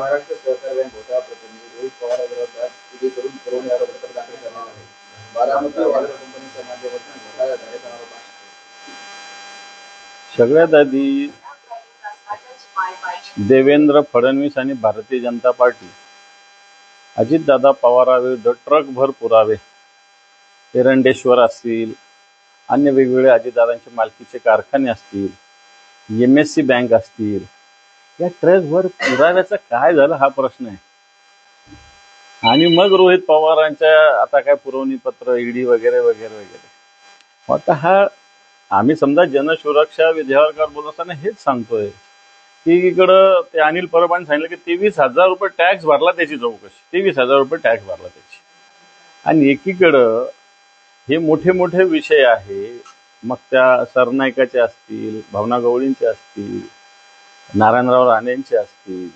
महाराष्ट्र सहकार बँक घोटाळा प्रकरणी रोहित पवारांविरोधात ईडीकडून पुरवणी आरोपपत्र दाखल करण्यात आले बारामती ऑइल कंपनीच्या माध्यमातून घोटाळा झाल्याचा आरोप आहे. सगळ्यात आधी देवेंद्र फडणवीस आणि भारतीय जनता पार्टी अजितदादा पवाराविरुद्ध ट्रकभर पुरावे एरंडेश्वर असतील अन्य वेगवेगळे अजितदादांचे मालकीचे कारखाने असतील एम एस सी बँक असतील या ट्रकभर पुराव्याचं काय झालं हा प्रश्न आहे. आणि मग रोहित पवारांच्या आता काय पुरवणी पत्र ईडी वगैरे वगैरे वगैरे. आता हा आम्ही समजा जनसुरक्षा विधेयकावर बोलत असताना हेच सांगतोय की इकडं ते अनिल परबाने सांगितलं की तेवीस हजार रुपये टॅक्स भरला त्याची चौकशी. तेवीस हजार रुपये टॅक्स भरला त्याची. आणि एकीकडं हे मोठे मोठे विषय आहे. मग त्या सरनायकाचे असतील भावना गवळींचे असतील नारायणराव राणेंचे असतील.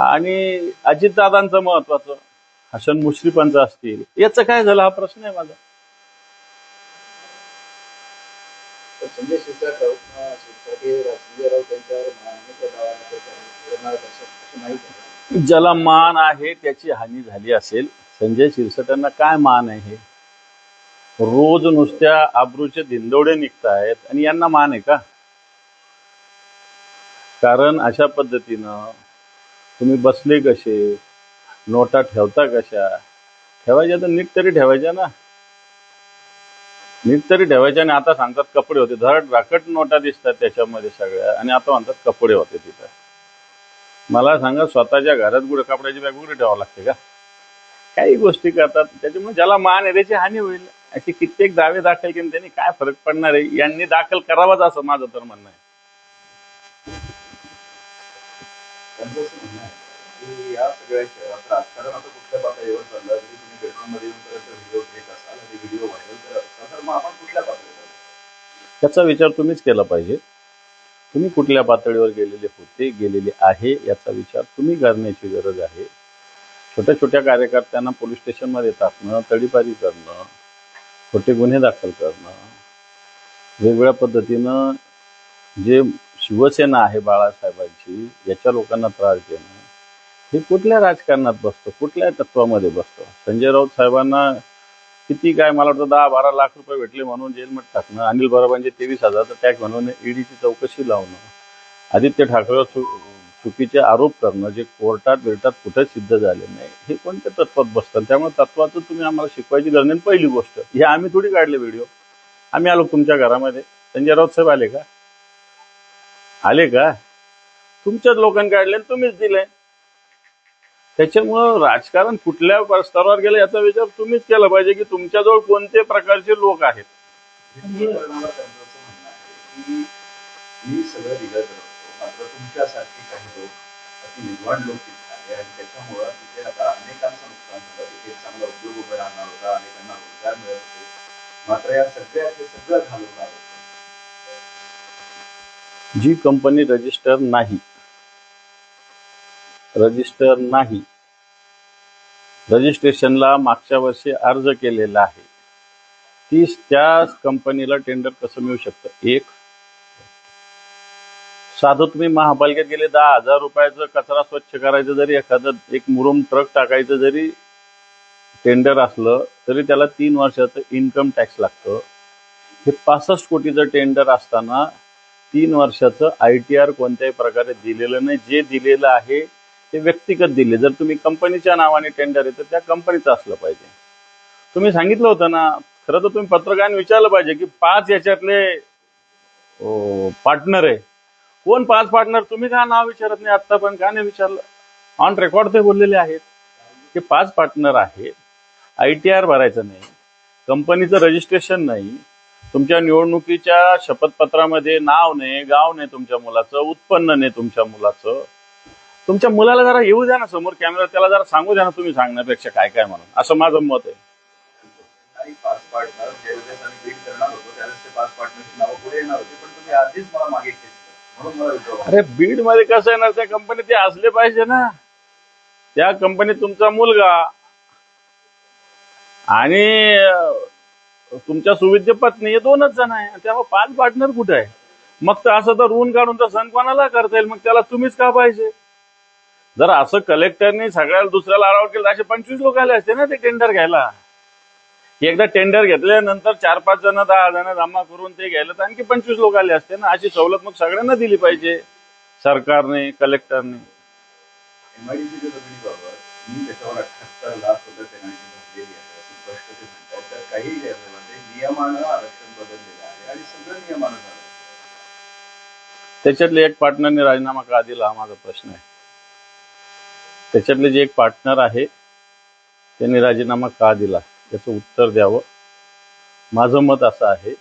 आणि अजितदादांचं महत्वाचं हसन मुश्रीफांचं असतील. याचं काय झालं? हा प्रश्न आहे माझा. संजय शिरसाट ज्याला मान आहे त्याची हानी झाली असेल संजय शिरसाटांना काय मान आहे रोज नुसत्या आब्रूचे धिंदोडे आहेत आणि यांना मान आहे का? कारण अशा पद्धतीनं तुम्ही बसले कसे? नोटा ठेवता कशा? ठेवायच्या तर नीट तरी ठेवायच्या ना. नीट तरी ठेवायच्या आणि आता सांगतात कपडे होते. धड राकट नोटा दिसतात त्याच्यामध्ये सगळ्या आणि आता म्हणतात कपडे होते तिथं. मला सांगा स्वतःच्या घरात कुठे कपड्याची बॅग कुठे ठेवावं लागते का? काही गोष्टी करतात. त्याच्यामुळे ज्याला मान आहे त्याची हानी होईल. असे कित्येक दावे दाखल केले त्यांनी काय फरक पडणार आहे? यांनी दाखल करावाच असं माझं तर म्हणणं आहे. याचा म्हणणं आहे की या सगळ्या राजकारण आता कुठल्या पातळीवर चाललं जरी तुम्ही बेडरूममध्ये येऊन परत व्हिडिओ घेत असाल आणि व्हिडिओ व्हायरल करत असाल तर मग आपण कुठल्या पातळीवर त्याचा विचार तुम्हीच केला पाहिजे. तुम्ही कुठल्या पातळीवर गेलेले होते गेलेले आहे याचा विचार तुम्ही करण्याची गरज आहे. छोट्या छोट्या कार्यकर्त्यांना पोलीस स्टेशनमध्ये टाकणं तडीपारी करणं खोटे गुन्हे दाखल करणं वेगवेगळ्या पद्धतीनं जे शिवसेना आहे बाळासाहेबांची याच्या लोकांना त्रास देणं हे कुठल्या राजकारणात बसतो कुठल्या तत्वामध्ये बसतो? संजय राऊत साहेबांना किती काय मला वाटतं दहा बारा लाख रुपये भेटले म्हणून जेलमध्ये टाकणं अनिल बराबांचे तेवीस हजारचा टॅक्स म्हणून ईडीची चौकशी लावणं आदित्य ठाकरेवर चु- चुकीचे आरोप करणं जे कोर्टात बिर्टात कुठेच सिद्ध झाले नाही हे कोणत्या तत्वात बसतात त्यामुळे तत्वाचं तुम्ही आम्हाला शिकवायची गरज नाही. पहिली गोष्ट हे आम्ही थोडी काढले व्हिडिओ. आम्ही आलो तुमच्या घरामध्ये. संजय राऊत साहेब आले का? आले का? तुमच्याच लोकांनी काढले तुम्हीच दिले. त्याच्यामुळं राजकारण कुठल्या स्तरावर गेलं याचा विचार तुम्हीच केला पाहिजे की तुमच्याजवळ कोणते प्रकारचे लोक आहेत? म्हणजे मी सगळं दिलं मात्र तुमच्यासारखे काही लोक अति विद्वान लोक तिथे आणि त्याच्यामुळं तिथे आता अनेकांचं नुकसान झालं. तिथे चांगला उद्योग राहणार होता अनेकांना रोजगार मिळत होते. मात्र या सगळ्यात हे सगळं घालवणार होतं. जी कंपनी रजिस्टर नाही. रजिस्टर नाही. रजिस्ट्रेशनला मागच्या वर्षी अर्ज केलेला आहे. ती त्या कंपनीला टेंडर कसं मिळू शकतं? एक. साधं तुम्ही महापालिकेत गेले दहा हजार रुपयाचं कचरा स्वच्छ करायचं जरी एखादं एक मुरुम ट्रक टाकायचं जरी टेंडर असलं तरी त्याला तीन वर्षाचं इन्कम टॅक्स लागतं. हे पासष्ट कोटीचं टेंडर असताना तीन वर्षाचं आय टी आर कोणत्याही प्रकारे दिलेलं नाही. जे दिलेलं आहे ते व्यक्तिगत दिले. जर तुम्ही कंपनीच्या नावाने टेंडर येतं तर त्या कंपनीचं असलं पाहिजे. तुम्ही सांगितलं होतं ना खरं तर तुम्ही पत्रकारांनी विचारलं पाहिजे की पाच याच्यातले पार्टनर आहे. कोण पाच पार्टनर तुम्ही का नाव विचारत नाही? आत्ता पण का नाही विचारलं? ऑन रेकॉर्ड ते बोललेले आहेत की पाच पार्टनर आहेत. आय टी आर भरायचं नाही. कंपनीचं रजिस्ट्रेशन नाही. तुमच्या निवडणुकीच्या शपथपत्रामध्ये नाव नाही गाव नाही तुमच्या मुलाचं उत्पन्न नाही तुमच्या मुलाचं. तुमच्या मुलाला जरा येऊ द्या ना समोर कॅमेरा त्याला जरा सांगू द्या ना तुम्ही सांगण्यापेक्षा काय काय म्हणून. असं माझं मत आहे. अरे बीडमध्ये कसं येणार? त्या कंपनीत ते असले पाहिजे ना. त्या कंपनीत तुमचा मुलगा. आणि तुमच्या सुविद्य पत्नी हे दोनच जण आहे. त्यामुळे पाच पार्टनर कुठे आहे? मग तर असं तर ऋण काढून तर सण कोणाला करता येईल? मग त्याला तुम्हीच का पाहिजे? जर असं कलेक्टरने सगळ्याला दुसऱ्याला अलाउड केलं तर असे पंचवीस लोक आले असते ना ते टेंडर घ्यायला? एकदा टेंडर घेतल्यानंतर चार पाच जण दहा जण जमा करून ते घ्यायला तर आणखी पंचवीस लोक आले असते ना? अशी सवलत मग सगळ्यांना दिली पाहिजे सरकारने कलेक्टरने जमिनीबाबत मी त्याच्यावर लाख रुपये काही नियमानं आरक्षण बदललेलं आहे आणि सगळं नियमानं झालं. त्याच्यातले एक पार्टनरने राजीनामा का दिला हा माझा प्रश्न आहे. त्याच्यातले जे एक पार्टनर आहे त्यांनी राजीनामा का दिला? त्याचं उत्तर द्यावं. माझं मत असं आहे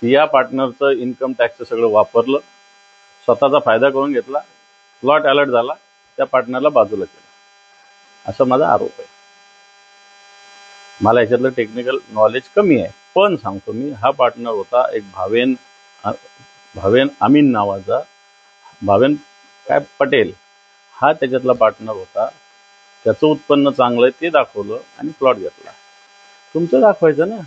की या पार्टनरचं इन्कम टॅक्सचं सगळं वापरलं स्वतःचा फायदा करून घेतला प्लॉट अलर्ट झाला त्या पार्टनरला बाजूला केलं. असा माझा आरोप आहे. मला याच्यातलं टेक्निकल नॉलेज कमी आहे. पण सांगतो मी हा पार्टनर होता एक भावेन भावेन अमीन नावाचा. भावेन काय पटेल हा त्याच्यातला पार्टनर होता. त्याचं उत्पन्न चांगलं आहे ते दाखवलं आणि प्लॉट घेतला. तुमचं दाखवायचं ना?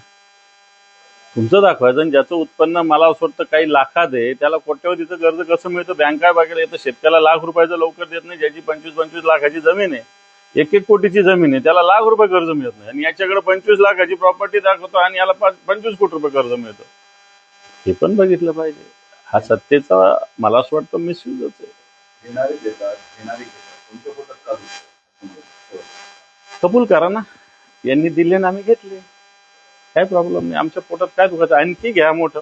तुमचं दाखवायचं आणि ज्याचं उत्पन्न मला असं वाटतं काही लाखात आहे त्याला कोट्यवधीचं कर्ज कसं मिळतं? बँका बघायला येतं शेतकऱ्याला लाख रुपयाचं लवकर देत नाही ज्याची पंचवीस पंचवीस लाखाची जमीन आहे. एक एक कोटीची जमीन आहे त्याला लाख रुपये कर्ज मिळत नाही. आणि याच्याकडे पंचवीस लाखाची प्रॉपर्टी दाखवतो आणि याला पाच पंचवीस कोटी रुपये कर्ज मिळतं. हे पण बघितलं पाहिजे. हा सत्तेचा मला असं वाटतं मिसयूजच आहे? कबूल करा ना. यांनी दिले ना आम्ही घेतले. काय प्रॉब्लेम नाही. आमच्या पोटात काय दुखायचं? आणखी घ्या मोठं.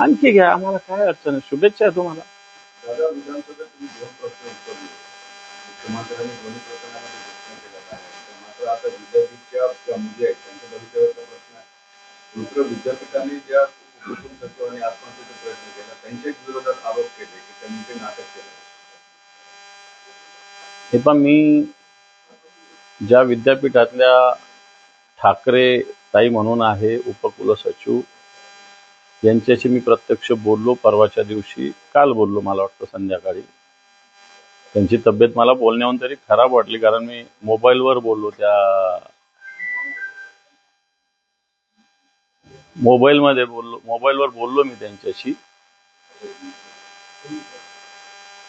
आणखी घ्या. आम्हाला काय अडचण आहे? शुभेच्छा आहे तुम्हाला. दादा विधानसभेत दोन्ही प्रकरणामध्ये घोषणा केल्या आहे मात्र आता विद्यापीठच्या ज्या मुली आहेत त्यांच्या भवितव्याचा प्रश्न आहे. दुसरं विद्यापीठाने ज्या कुटुंब सचिवांनी आत्महत्येचा प्रयत्न केला त्यांच्या विरोधात आरोप केले की त्यांनी ते नाटक केलं. हे पण मी ज्या विद्यापीठातल्या ठाकरे ताई म्हणून आहे उपकुलसचिव यांच्याशी मी प्रत्यक्ष बोललो. परवाच्या दिवशी काल बोललो मला वाटतं संध्याकाळी. त्यांची तब्येत मला बोलण्याहून तरी खराब वाटली कारण मी मोबाईलवर बोललो त्या मोबाईलमध्ये बोललो मोबाईलवर बोललो मी त्यांच्याशी.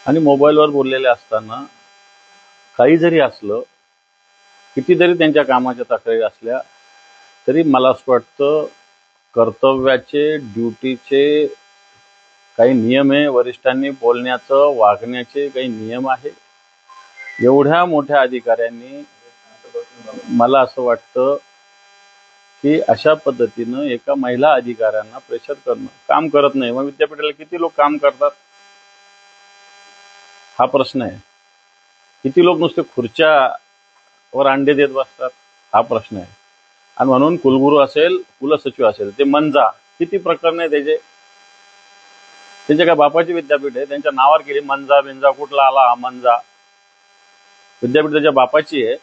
आणि मोबाईलवर बोललेले असताना काही जरी असलं कितीतरी त्यांच्या कामाच्या तक्रारी असल्या तरी मला असं वाटतं कर्तव्याचे ड्युटीचे काही नियम आहे वरिष्ठांनी बोलण्याचं वागण्याचे काही नियम आहे. एवढ्या मोठ्या अधिकाऱ्यांनी मला असं वाटतं की अशा पद्धतीनं एका महिला अधिकाऱ्यांना प्रेशर करणं काम करत नाही. मग विद्यापीठाला किती लोक काम करतात? हा प्रश्न आहे. किती लोक नुसते खुर्च्या वर अंडे देत बसतात? हा प्रश्न आहे. आणि म्हणून कुलगुरू असेल कुलसचिव असेल ते मंजा किती प्रकरण आहे त्याचे? त्यांच्या काय बापाची विद्यापीठ आहे त्यांच्या नावावर केली मंजा बिंजा कुठला आला मंजा. विद्यापीठ त्याच्या बापाची आहे.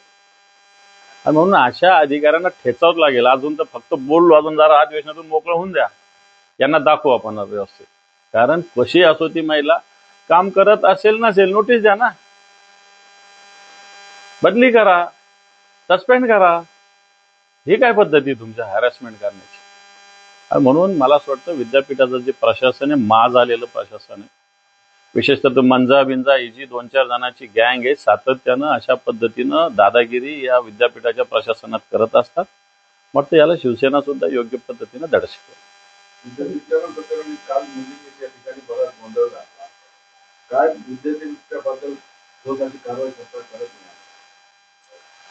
आणि म्हणून अशा अधिकाऱ्यांना ठेचावत लागेल. अजून तर फक्त बोललो अजून जरा अधिवेशनातून मोकळं होऊन द्या. यांना दाखवू आपण व्यवस्थित. कारण कशी असो ती महिला काम करत असेल नसेल नोटीस द्या ना. बदली करा सस्पेंड करा. ही काय पद्धती तुमच्या हॅरॅसमेंट करण्याची? म्हणून मला असं वाटतं विद्यापीठाचं जे प्रशासन आहे मा झालेलं प्रशासन आहे. विशेषतः तो मंजा बिंजा ही जी दोन चार जणांची गँग आहे सातत्यानं अशा पद्धतीनं दादागिरी या विद्यापीठाच्या प्रशासनात करत असतात. वाटतं याला शिवसेना सुद्धा योग्य पद्धतीनं धडा शिकवेल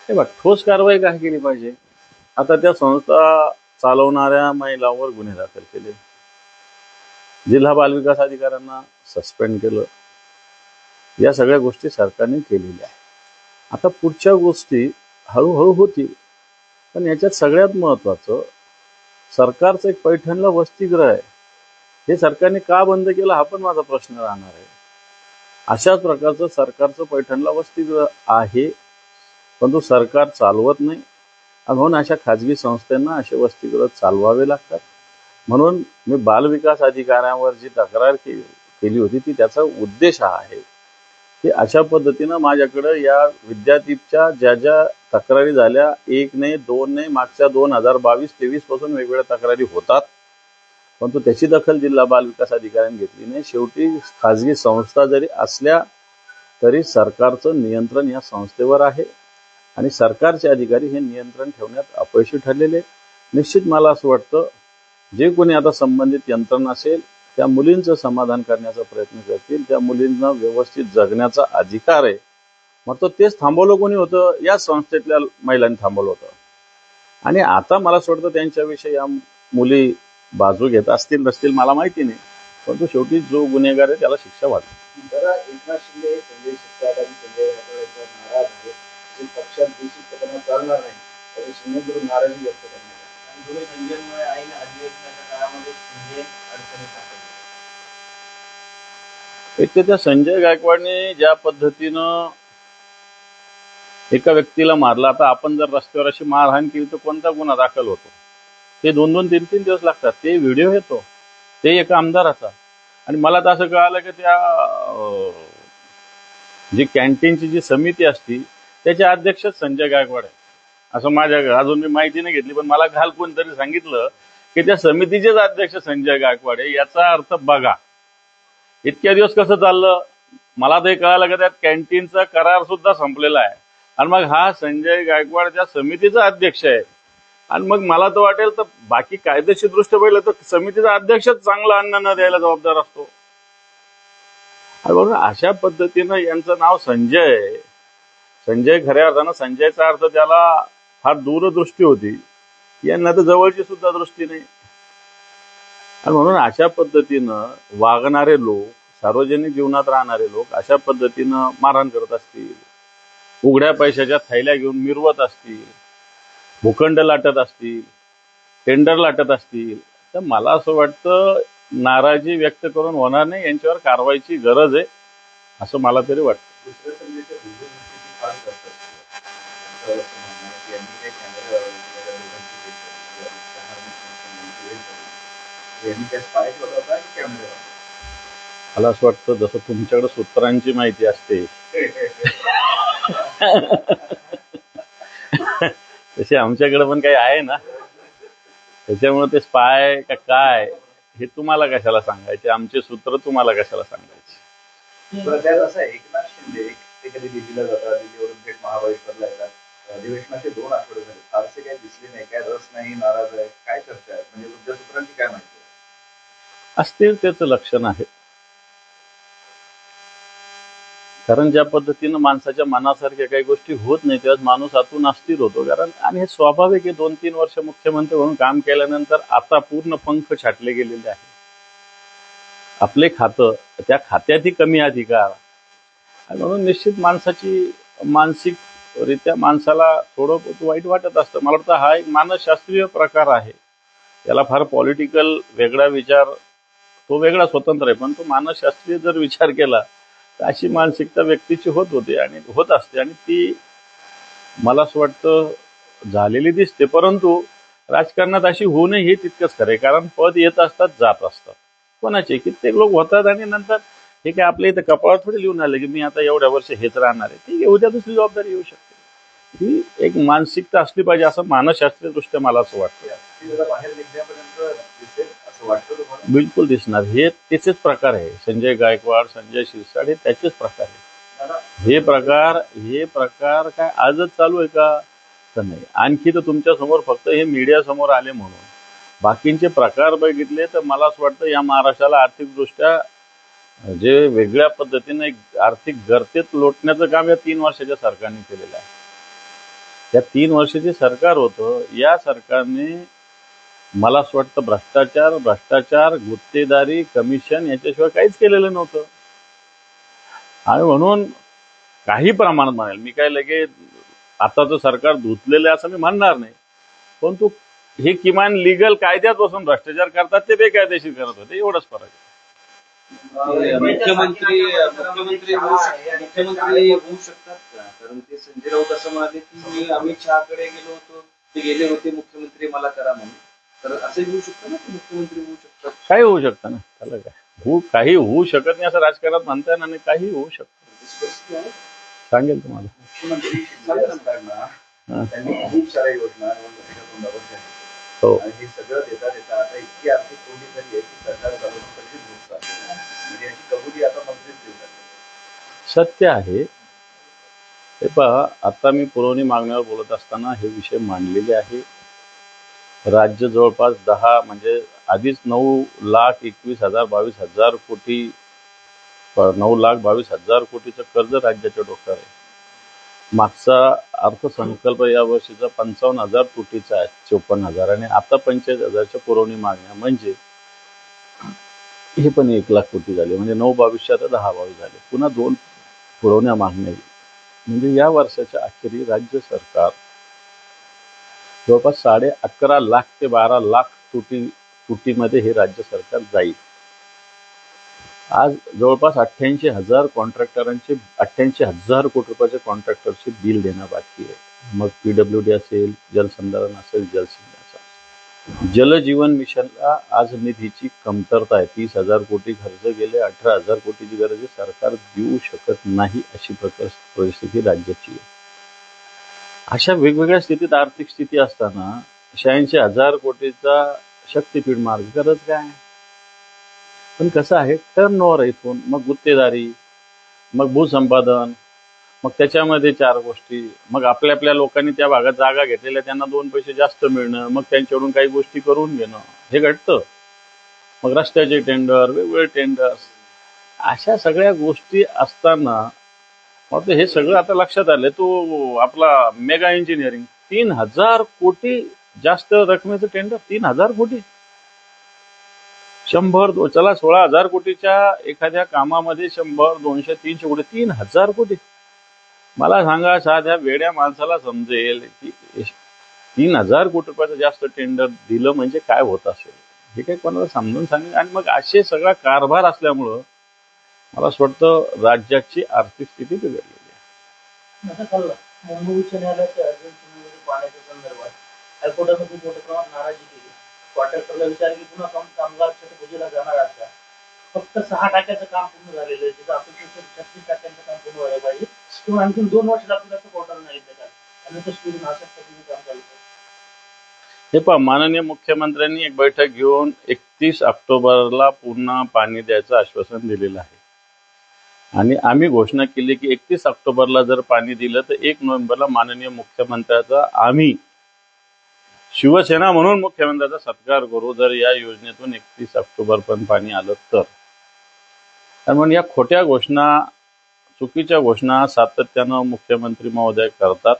हे बघ ठोस कारवाई काय केली पाहिजे? आता त्या संस्था चालवणाऱ्या महिलांवर गुन्हे दाखल केले. जिल्हा बालविकास अधिकाऱ्यांना सस्पेंड केलं. या सगळ्या गोष्टी सरकारने केलेल्या आहेत. आता पुढच्या गोष्टी हळूहळू होतील. पण याच्यात सगळ्यात महत्वाचं सरकारचं एक पैठणला वसतिगृह आहे. हे सरकारने का बंद केलं हा पण माझा प्रश्न राहणार आहे. अशाच प्रकारचं सरकारचं पैठणला वसतिग्रह आहे परंतु सरकार चालवत नाही. आणि म्हणून अशा खाजगी संस्थांना असे वसतिगृह चालवावे लागतात. म्हणून मी बालविकास अधिकाऱ्यांवर जी तक्रार केली केली होती ती त्याचा उद्देश हा आहे की अशा पद्धतीनं माझ्याकडं या विद्यापीठच्या ज्या ज्या तक्रारी झाल्या एक नाही दोन नाही मागच्या दोन हजार बावीस तेवीसपासून वेगवेगळ्या तक्रारी होतात. परंतु त्याची दखल जिल्हा बालविकास अधिकाऱ्यांनी घेतली नाही. शेवटी खाजगी संस्था जरी असल्या तरी सरकारचं नियंत्रण या संस्थेवर आहे. आणि सरकारचे अधिकारी हे नियंत्रण ठेवण्यात अपयशी ठरलेले निश्चित मला असं वाटतं जे कोणी आता संबंधित यंत्रणा असेल त्या मुलींचं समाधान करण्याचा प्रयत्न करतील त्या मुलींना व्यवस्थित जगण्याचा अधिकार आहे. मग तो तेच थांबवलं कोणी होतं? या संस्थेतल्या महिलांनी थांबवलं होतं. आणि आता मला असं वाटतं त्यांच्याविषयी या मुली बाजू घेत असतील नसतील मला माहिती नाही. परंतु शेवटी जो गुन्हेगार आहे त्याला शिक्षा वाटते एकनाथ शिंदे संजय शिरसाट आणि संजय जे पक्षात बेशिस्तपणा चालणार नाही. तरी शिंदेकडून नाराजी व्यक्त करण्यात आली. आणि दोन्ही संजयमुळे ऐन अधिवेशनाच्या काळामध्ये शिंदे अडचणीत सापडले एक तर त्या संजय गायकवाडने ज्या पद्धतीनं एका व्यक्तीला मारला आता आपण जर रस्त्यावर अशी मारहाण केली तर कोणता गुन्हा दाखल होतो? ते दोन दोन तीन तीन दिवस लागतात. ते व्हिडिओ येतो. ते एका आमदाराचा. आणि मला तर असं कळालं की त्या अं, जी कॅन्टीनची जी समिती असती त्याचे अध्यक्ष संजय गायकवाड आहे असं माझ्या अजून मी माहिती नाही घेतली पण मला काल कोणतरी सांगितलं की त्या समितीचेच अध्यक्ष संजय गायकवाड आहे याचा अर्थ बघा. इतक्या दिवस कसं चाललं? मला ते कळालं की त्यात कॅन्टीनचा करार सुद्धा संपलेला आहे. आणि मग हा संजय गायकवाड त्या समितीचा अध्यक्ष आहे. आणि मग मला तर वाटेल तर बाकी कायदेशीर दृष्ट्या पाहिलं तर समितीचा अध्यक्षच चांगलं अन्न न द्यायला जबाबदार असतो. अरे बघा अशा पद्धतीनं यांचं नाव संजय आहे. संजय खऱ्या अर्थानं संजयचा अर्थ त्याला फार दूरदृष्टी होती. यांना तर जवळची सुद्धा दृष्टी नाही. आणि म्हणून अशा पद्धतीनं वागणारे लोक सार्वजनिक जीवनात राहणारे लोक अशा पद्धतीनं मारहाण करत असतील. उघड्या पैशाच्या थैल्या घेऊन मिरवत असतील. भूखंड लाटत असतील. टेंडर लाटत असतील. तर मला असं वाटतं नाराजी व्यक्त करून होणार नाही यांच्यावर कारवाईची गरज आहे असं मला तरी वाटतं दुसऱ्या संजयच्या दूरदृष्टीची फार कष्ट असते त्यांचं असं म्हणणं आहे की यांनी काही कॅमेरा यांनी काय स्पाय ठेवला होता की कॅमेरा मला असं वाटतं जसं तुमच्याकडे सूत्रांची माहिती असते. तसे आमच्याकडे पण काही आहे ना. त्याच्यामुळे ते स्पाय का काय हे तुम्हाला कशाला सांगायचे? आमचे सूत्र तुम्हाला कशाला सांगायचे? बरं त्यात असं आहे, एकनाथ शिंदे ते कधी दिल्लीला जातात दिल्लीवरून थेट महाबळेश्वरला येतात. अधिवेशनाचे दोन आठवडे झाले. फारसे काही दिसले नाही काय रस नाही नाराज आहे काय चर्चा आहे म्हणजे वृद्धसूत्रांची काय माहिती आहे? अस्थिरतेचं लक्षण आहे. कारण ज्या पद्धतीनं माणसाच्या मनासारख्या काही गोष्टी होत नाही तेव्हा माणूस आतून अस्थिर होतो. कारण आणि हे स्वाभाविक आहे दोन तीन वर्ष मुख्यमंत्री म्हणून काम केल्यानंतर आता पूर्ण पंख छाटले गेलेले आहे आपले खातं त्या खात्यातही कमी अधिकार. आणि म्हणून निश्चित माणसाची मानसिकरित्या माणसाला थोडं वाईट वाटत असतं. मला वाटतं हा एक मानसशास्त्रीय प्रकार आहे. याला फार पॉलिटिकल वेगळा विचार तो वेगळा स्वतंत्र आहे पण तो मानसशास्त्रीय जर विचार केला तर अशी मानसिकता व्यक्तीची होत होते आणि होत असते. आणि ती मला असं वाटतं झालेली दिसते परंतु राजकारणात अशी होऊ नये हे तितकंच खरं आहे कारण पद येत असतात जात असतात. कोणाचे? कित्येक लोक होतात आणि नंतर हे काय आपल्या इथं कपाळात थोडी लिहून आलं की मी आता एवढ्या वर्ष हेच राहणार आहे. ठीक आहे उद्या दुसरी जबाबदारी येऊ शकते. ही एक मानसिकता असली पाहिजे असं मानसशास्त्रीय दृष्ट्या मला असं वाटतं ती जरा बाहेर निघण्यापर्यंत दिसेल असं वाटतं तुम्हाला? बिलकुल दिसणार. हे त्याचेच प्रकार आहे. संजय गायकवाड संजय शिरसाट हे त्याचेच प्रकार आहे. दादा हे प्रकार हे प्रकार काय आजच चालू आहे का? तर नाही. आणखी तर तुमच्यासमोर फक्त हे मीडिया समोर आले म्हणून. बाकींचे प्रकार बघितले तर मला असं वाटतं या महाराष्ट्राला आर्थिकदृष्ट्या जे वेगळ्या पद्धतीने एक आर्थिक गर्तेत लोटण्याचं काम या तीन वर्षाच्या सरकारने केलेलं आहे. या तीन वर्षाचे सरकार होतं. या सरकारने मला असं वाटतं भ्रष्टाचार भ्रष्टाचार गुत्तेदारी कमिशन याच्याशिवाय काहीच केलेलं नव्हतं. आणि म्हणून काही प्रमाणात म्हणेल मी काय लगे आताचं सरकार धुतलेलं आहे असं मी म्हणणार नाही. परंतु हे किमान लिगल कायद्यात बसून भ्रष्टाचार करतात ते बेकायदेशीर करत होते एवढंच फरक आहे. मुख्यमंत्री मुख्यमंत्री मुख्यमंत्री होऊ शकतात का? कारण ते संजय राऊत असं म्हणाले की मी अमित शहाकडे गेलो होतो ते गेले होते मुख्यमंत्री मला करा म्हणून. तर असंही होऊ शकतं ना की मुख्यमंत्री होऊ शकतात? काही होऊ शकतं ना. त्याला काय? होऊ काही होऊ शकत नाही असं राजकारणात म्हणता येणार नाही. काही होऊ शकतं. सांगेल तुम्हाला. मुख्यमंत्री शिंदे असताना हा. त्यांनी खूप साऱ्या योजना निवडणुकीच्या तोंडावर जाहीर हो. केल्या. आणि हे सगळं देता देता आता इतकी आर्थिक कोंडी झाली आहे की सरकार चालवणं कशीच नुकसान म्हणजे याची कबुली आता मंत्रीच देऊ शकतात सत्य आहे. हे पहा आता मी पुरवणी मागण्यावर बोलत असताना हे विषय मांडलेले आहे. राज्य जवळपास दहा म्हणजे आधीच नऊ लाख एकवीस हजार बावीस हजार कोटी नऊ लाख बावीस हजार कोटीचं कर्ज राज्याच्या डोक्यावर आहे. मागचा अर्थसंकल्प या वर्षीचा पंचावन्न हजार कोटीचा आहे चोपन्न हजार. आणि आता पंचेचाळीस हजारच्या पुरवणी मागण्या म्हणजे हे पण एक लाख कोटी झाले म्हणजे नऊ बावीसशे आता दहा बावीस झाले. पुन्हा दोन पुरवण्या मागण्या म्हणजे या वर्षाच्या अखेरी राज्य सरकार जवळपास साडे अकरा लाख ते बारा लाख तुटी तुटीमध्ये हे राज्य सरकार जाईल. आज जवळपास अठ्ठ्याऐंशी हजार कॉन्ट्रॅक्टरांचे अठ्ठ्याऐंशी हजार कोटी रुपयाचे कॉन्ट्रॅक्टरचे बिल देणं बाकी आहे. मग पीडब्ल्यू डी असेल जलसंधारण असेल. जलसिंधाचा जलजीवन मिशनला आज निधीची कमतरता आहे. तीस हजार कोटी खर्च गेले अठरा हजार कोटीची गरज सरकार देऊ शकत नाही अशी प्रकार परिस्थिती राज्याची आहे. अशा वेगवेगळ्या स्थितीत आर्थिक स्थिती असताना शहाऐंशी हजार कोटीचा शक्तीपीठ मार्ग गरज काय? पण कसं आहे टर्न ओव्हर इथून मग गुत्तेदारी मग भूसंपादन मग त्याच्यामध्ये चार गोष्टी मग आपल्या आपल्या लोकांनी त्या भागात जागा घेतलेल्या त्यांना दोन पैसे जास्त मिळणं मग त्यांच्याकडून काही गोष्टी करून घेणं हे घडतं. मग रस्त्याचे टेंडर वेगवेगळे टेंडर्स अशा सगळ्या गोष्टी असताना मग हे सगळं आता लक्षात आलं तो आपला मेगा इंजिनिअरिंग तीन हजार कोटी जास्त रकमेचं टेंडर तीन हजार कोटी. शंभर दो चला सोळा हजार कोटीच्या एखाद्या कामामध्ये शंभर दोनशे तीनशे कोटी तीन हजार कोटी. मला सांगा साध्या वेड्या माणसाला समजेल की तीन हजार कोटी रुपयाचं जास्त टेंडर दिलं म्हणजे काय होत असेल? हे काही कोणाला समजून सांगेल? आणि मग असे सगळा कारभार असल्यामुळं मला असं वाटतं राज्याची आर्थिक स्थिती बिघडलेली आहे. असं चाललं. मुंबई उच्च न्यायालयाच्या अर्जन सुनावणी पाण्याच्या संदर्भात हायकोर्टानं खूप मोठ्या प्रमाणात नाराजी केली. कॉन्ट्रॅक्टरला विचार की पुन्हा काम कामगार जाणार आहात का फक्त सहा टाक्याचं काम पूर्ण झालेलं आहे. तिथं अपेक्षा छत्तीस टाक्यांचं काम पूर्ण व्हायला पाहिजे. किंवा आणखी दोन वर्ष आणि पद्धतीने काम चालू आहे. हे पहा माननीय मुख्यमंत्र्यांनी एक बैठक घेऊन एकतीस ऑक्टोबरला पुन्हा पाणी द्यायचं आश्वासन दिलेलं आहे. आणि आम्ही घोषणा केली की एकतीस ऑक्टोबरला जर पाणी दिलं तर एक नोव्हेंबरला माननीय मुख्यमंत्र्याचा आम्ही शिवसेना म्हणून मुख्यमंत्र्याचा सत्कार करू जर या योजनेतून एकतीस ऑक्टोबर पण पाणी आलं तर. म्हणून या खोट्या घोषणा चुकीच्या घोषणा सातत्यानं मुख्यमंत्री महोदय करतात.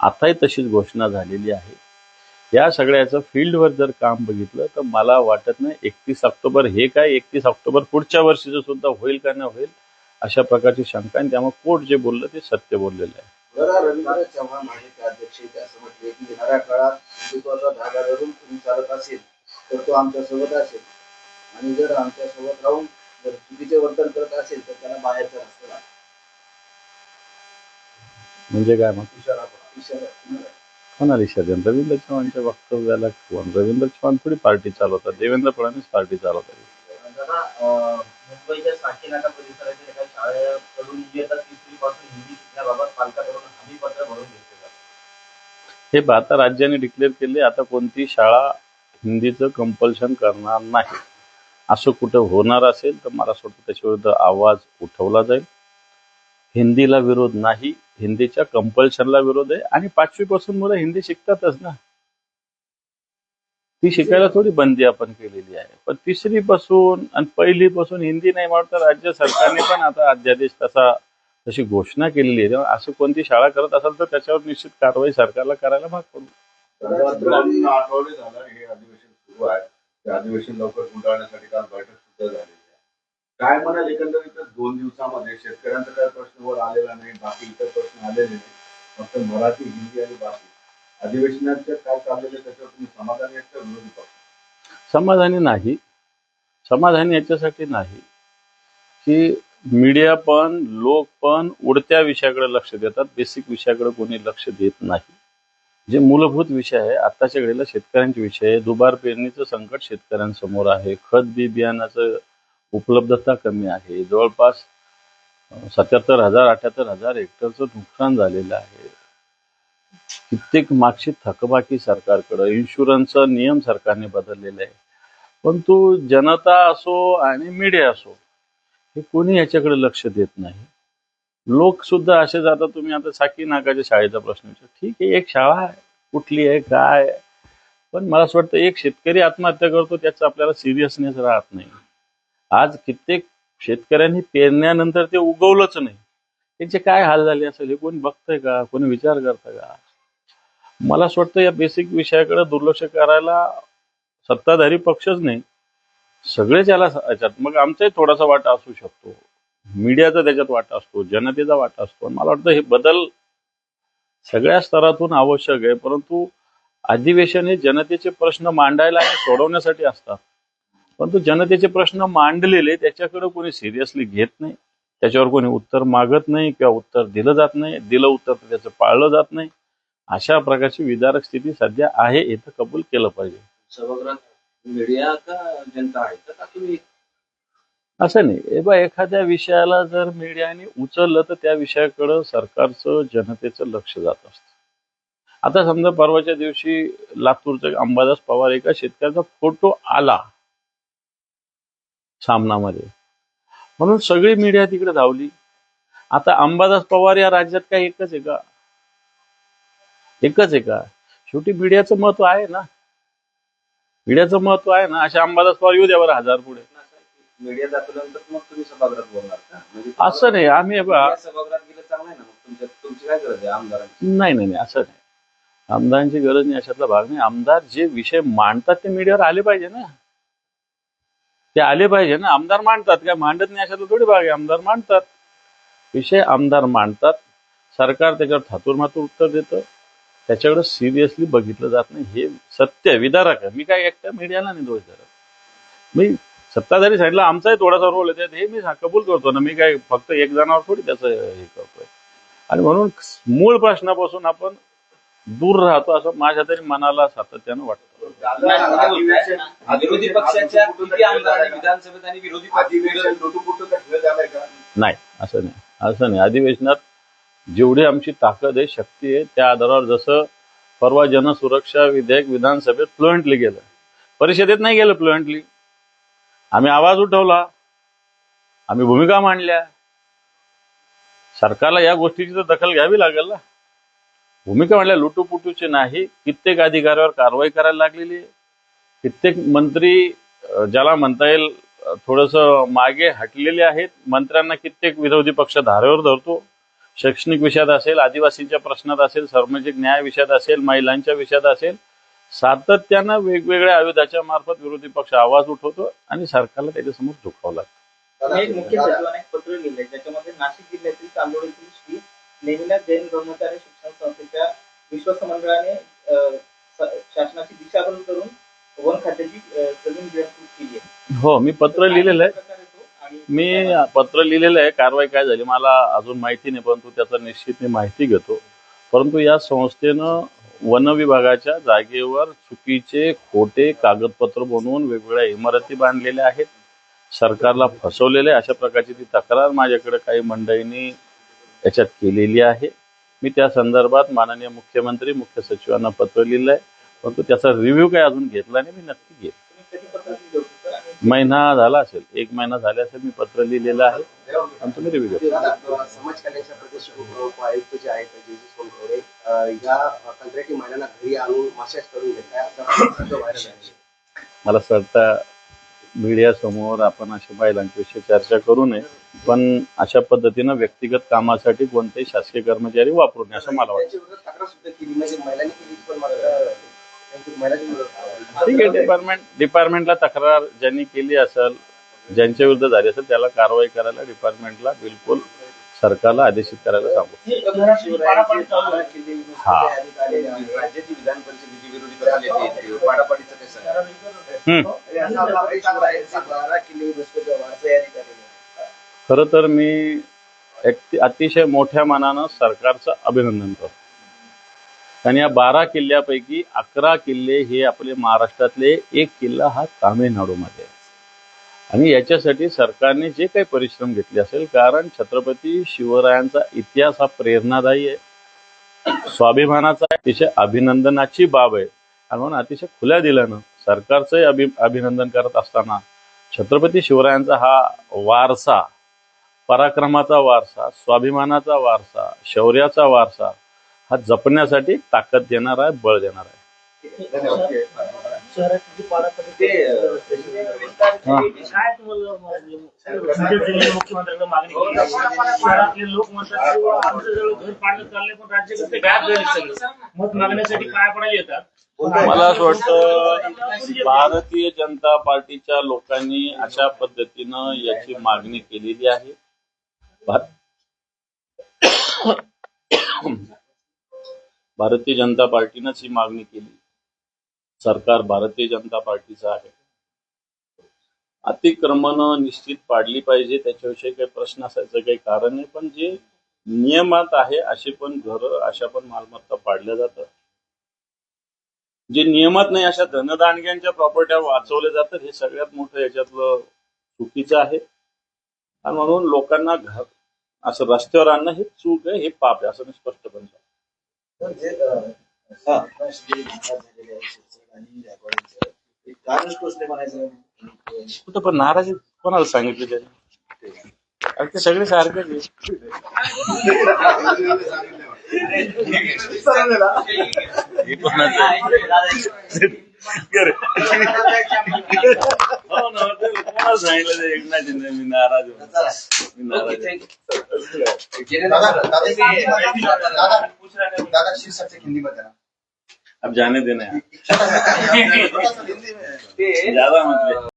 आताही तशीच घोषणा झालेली आहे. या सगळ्याचं फील्डवर जर काम बघितलं तर मला वाटत नाही एकतीस ऑक्टोबर हे काय एकतीस ऑक्टोबर पुढच्या वर्षीचं सुद्धा होईल का नाही होईल. अशा प्रकारची शंका आणि त्यामुळे कोर्ट जे बोललं ते सत्य बोललेलं आहे. बरं रवींद्र चव्हाण भाजपचे अध्यक्ष ते असं म्हटले की येणाऱ्या काळात हिंदुत्वाचा धागा धरून तुम्ही चालत असेल तर तो आमच्यासोबत असेल. आणि जर आमच्यासोबत राहून जर चुकीचे वर्तन करत असेल तर त्याला बाहेरचा रस्ता लागतो. म्हणजे काय मग? इशारा. इशारा इशारा. रवींद्र चव्हाणच्या वक्तव्याला कोण रवींद्र चव्हाण थोडी पार्टी चालवतात. देवेंद्र फडणवीस पार्टी चालवतात. मुंबईच्या साकीनाका परिसरातील शाळेकडून इयत्ता तिसरी पासून हिंदी शिकण्याबाबत पालकांकडून हमीपत्र भरून घेतले जाते हे आता राज्याने डिक्लेअर केले आता कोणती शाळा हिंदीचं कंपल्शन करणार नाही? असं कुठं होणार असेल तर मला वाटतं त्याच्याविरुद्ध आवाज उठवला जाईल. हिंदीला विरोध नाही हिंदीच्या कंपल्शनला विरोध आहे आणि पाचवीपासून मुलं हिंदी शिकतातच ना. ती शिकायला थोडी बंदी आपण केलेली आहे. पण तिसरी पासून आणि पहिली पासून हिंदी नाही म्हणत तर राज्य सरकारने पण आता अध्यादेश तसा तशी घोषणा केलेली आहे. तेव्हा असं कोणती शाळा करत असेल तर त्याच्यावर निश्चित कारवाई सरकारला करायला भाग पडू. दोन आठवडे झालं हे अधिवेशन सुरू आहे. ते अधिवेशन लवकर गुंडाळण्यासाठी काल बैठक सुद्धा झालेली आहे. काय म्हणाल एकंदरीत दोन दिवसामध्ये? शेतकऱ्यांचा काय प्रश्न वर आलेला नाही बाकी इतर प्रश्न आलेले नाही. फक्त मराठी हिंदी आणि बाकी. काय चाललेलं त्याच्यावर तुम्ही समाधानी आहेत का? विरोधी पक्ष? समाधानी नाही. समाधानी याच्यासाठी नाही. की मीडिया पण लोक पण उडत्या विषयाकडे लक्ष देतात. बेसिक विषयाकडे कोणी लक्ष देत नाही. जे मूलभूत विषय आहे आत्ताच्या घडीला शेतकऱ्यांचे विषय आहे. दुबार पेरणीचं संकट शेतकऱ्यांसमोर आहे. खत बी बियाणाचं उपलब्धता कमी आहे. जवळपास सत्याहत्तर हजार अठ्याहत्तर हजार हेक्टरचं नुकसान झालेलं आहे. कित्येक मागची थकबाकी सरकारकडं इन्शुरन्सचा नियम सरकारने बदललेला आहे परंतु जनता असो आणि मीडिया असो हे कोणी याच्याकडे लक्ष देत नाही? लोक सुद्धा असे जातात तुम्ही आता साकी नाकाच्या शाळेचा प्रश्न विचार. ठीक आहे एक शाळा आहे. कुठली आहे काय आहे? पण मला असं वाटतं एक शेतकरी आत्महत्या करतो त्याचं आपल्याला सिरियसनेस राहत नाही. आज कित्येक शेतकऱ्यांनी पेरण्यानंतर ते उगवलंच नाही. त्यांचे काय हाल झाले असेल हे कोणी बघतंय का? कोणी विचार करतं का? मला असं वाटतं या बेसिक विषयाकडे दुर्लक्ष करायला सत्ताधारी पक्षच नाही. सगळेच याला याच्यात. मग आमचाही थोडासा वाटा असू शकतो. मीडियाचा त्याच्यात वाटा असतो. जनतेचा वाटा असतो. मला वाटतं हे बदल सगळ्या स्तरातून आवश्यक आहे. परंतु अधिवेशन हे जनतेचे प्रश्न मांडायला आणि सोडवण्यासाठी असतात. परंतु जनतेचे प्रश्न मांडलेले त्याच्याकडे कोणी सिरियसली घेत नाही. त्याच्यावर कोणी उत्तर मागत नाही किंवा उत्तर दिलं जात नाही. दिलं उत्तर तर त्याचं पाळलं जात नाही. अशा प्रकारची विदारक स्थिती सध्या आहे हे तर कबूल केलं पाहिजे. सभागृहात मीडिया का जनता आहे? का तुम्ही असं नाही. बा एखाद्या विषयाला जर मीडियाने उचललं तर त्या विषयाकडं सरकारचं जनतेचं लक्ष जात असतं. आता समजा परवाच्या दिवशी लातूरचा अंबादास पवार एका शेतकऱ्याचा फोटो आला सामनामध्ये. म्हणून सगळी मीडिया तिकडे धावली. आता अंबादास पवार या राज्यात काय एकच आहे का? एकच आहे का? शेवटी मीडियाचं महत्त्व आहे ना. मीडियाचं महत्त्व आहे ना. अशा अंबादास पवार येऊ द्या बरं हजार पुढे. मीडिया दाखवल्यानंतर मग तुम्ही सभागृहात बोलणार का? म्हणजे असं नाही. आम्ही बा मीडिया सभागृहात गेलं चांगलं आहे ना. मग तुमच्या तुमची काय गरज आहे? आमदारांची. नाही नाही नाही. असं नाही. आमदारांची गरज नाही अशातला भाग नाही. आमदार जे विषय मांडतात ते मीडियावर आले पाहिजे ना. ते आले पाहिजे ना. आमदार मांडतात. काय मांडत नाही अशातला थोडी भाग आहे. आमदार मांडतात. विषय आमदार मांडतात. सरकार त्याच्यावर थातूर मातूर उत्तर देतं. त्याच्याकडे सिरियसली बघितलं जात नाही. हे सत्य विदारक आहे. मी काय एकट्या मीडियाला नाही दोष धरत. मी सत्ताधारी साईडला आमचाही थोडासा रोल आहे. त्यात हे मी कबूल करतो ना मी काय फक्त एक जणावर थोडी त्याचं हे करतोय. आणि म्हणून मूळ प्रश्नापासून आपण दूर राहतो असं माझ्या तरी मनाला सातत्यानं वाटतं. विरोधी पक्षाच्या विधानसभेत आणि विरोधी नाही असं नाही. असं नाही. अधिवेशनात जेवढी आमची ताकद आहे शक्ती आहे त्या आधारावर जसं परवा जनसुरक्षा विधेयक विधानसभेत फ्लुएंटली गेलं. परिषदेत नाही गेलं फ्लुएंटली आम्ही आवाज उठवला. आम्ही भूमिका मांडल्या. सरकारला या गोष्टीची तर दखल घ्यावी लागेल ना. भूमिका मांडल्या लुटूपुटूचे नाही कित्येक अधिकाऱ्यावर कारवाई करायला लागलेली आहे. कित्येक मंत्री ज्याला म्हणता येईल थोडस मागे हटलेले आहेत. मंत्र्यांना कित्येक विरोधी पक्ष धारेवर धरतो. शैक्षणिक विषयात असेल आदिवासींच्या प्रश्नात असेल सार्वजनिक न्याय विषयात असेल महिलांच्या विषयात असेल सातत्यानं वेगवेगळ्या आयुधाच्या मार्फत विरोधी पक्ष आवाज उठवतो आणि सरकारला त्याच्यासमोर झुकावं लागतं. पत्र लिहिलंय ज्याच्यामध्ये नाशिक जिल्ह्यातील चांदोड येथील श्री नेमिनाथ जैन ब्रह्मचारी शिक्षण संस्थेच्या विश्वास मंडळाने शासनाची दिशाभूल करून वन खात्याची अं, जमीन गिळंकृत केली आहे. हो मी पत्र लिहिलेलं आहे. मी पत्र लिहिलेलं आहे कारवाई काय झाली मला अजून माहिती नाही परंतु त्याचा निश्चित मी माहिती घेतो. परंतु या संस्थेनं वन विभागाच्या जागेवर चुकीचे खोटे कागदपत्र बनवून वेगवेगळ्या इमारती बांधलेल्या आहेत सरकारला फसवलेले अशा प्रकारची ती तक्रार माझ्याकडे काही मंडळींनी याच्यात केलेली आहे. मी त्या संदर्भात माननीय मुख्यमंत्री मुख्य सचिवांना पत्र लिहिलं आहे परंतु त्याचा रिव्ह्यू काही अजून घेतला नाही मी नक्की घेईन. महिना झाला असेल एक महिना झाला असेल मी पत्र लिहिलेलं आहे. आणि तुम्ही रिव्ह्यू दादा, समाज कल्याणच्या प्रदेश जे आहेत जे जे सोनखवडे अं, या कंत्राटी महिलांना घरी आणून मसाज करून घेत आहे असा प्रकार व्हायरल आहे मला वाटतं मीडिया समोर आपण अशा महिलांविषयी चर्चा करू नये पण अशा पद्धतीनं व्यक्तिगत कामासाठी कोणतेही शासकीय कर्मचारी वापरू नये असं मला वाटतं. ठीक आहे डिपार्टमेंट डिपार्टमेंटला तक्रार ज्यांनी केली असेल ज्यांच्या विरुद्ध झाली असेल त्याला कारवाई करायला डिपार्टमेंटला बिलकुल सरकारला आदेशित करायला सांगू. हा. खर तर मी अतिशय मोठ्या मनानं सरकारचं अभिनंदन करतो. आणि या बारा किल्ल्यापैकी अकरा किल्ले हे आपले महाराष्ट्रातले एक किल्ला हा तामिळनाडूमध्ये आहे. आणि याच्यासाठी सरकारने जे काही परिश्रम घेतले असेल कारण छत्रपती शिवरायांचा इतिहास हा प्रेरणादायी आहे. स्वाभिमानाचा अतिशय अभिनंदनाची बाब आहे. आणि म्हणून अतिशय खुल्या दिल्यानं सरकारचंही अभि अभिनंदन करत असताना छत्रपती शिवरायांचा हा वारसा पराक्रमाचा वारसा स्वाभिमानाचा वारसा शौर्याचा वारसा हा जपण्यासाठी ताकद देणार आहे बळ देणार आहे. मला असं वाटतं भारतीय जनता पार्टीच्या लोकांनी अशा पद्धतीनं याची मागणी केलेली आहे. भारतीय जनता पार्टीनंच ही मागणी केली. सरकार भारतीय जनता पार्टीचं आहे. अतिक्रमणं निश्चित पाडली पाहिजे त्याच्याविषयी काही प्रश्न असायचं काही कारण नाही पण जे नियमात आहे असे पण घर अशा पण मालमत्ता पाडल्या जातात. जे नियमात नाही अशा धनदानग्यांच्या प्रॉपर्ट्या वाचवल्या जातात हे सगळ्यात मोठं याच्यातलं चुकीचं आहे. आणि म्हणून लोकांना घर असं रस्त्यावर आणणं हे चूक आहे हे पाप आहे असं मी स्पष्टपणे तर जे, नाराज कुठं पण नाराजी कोणाला सांगितली त्याने अरे ते सगळे सारखेच आहे. हे कोणाचं आहे? अरे. हो ना, ते कोणाला सांगितलं ते एकनाथ शिंदे मी नाराज आहे. मी नाराज आहे. दादा शीर्षक हिंदी मध्ये ना अब जाने देना है हिंदी में ते ज्यादा मतलब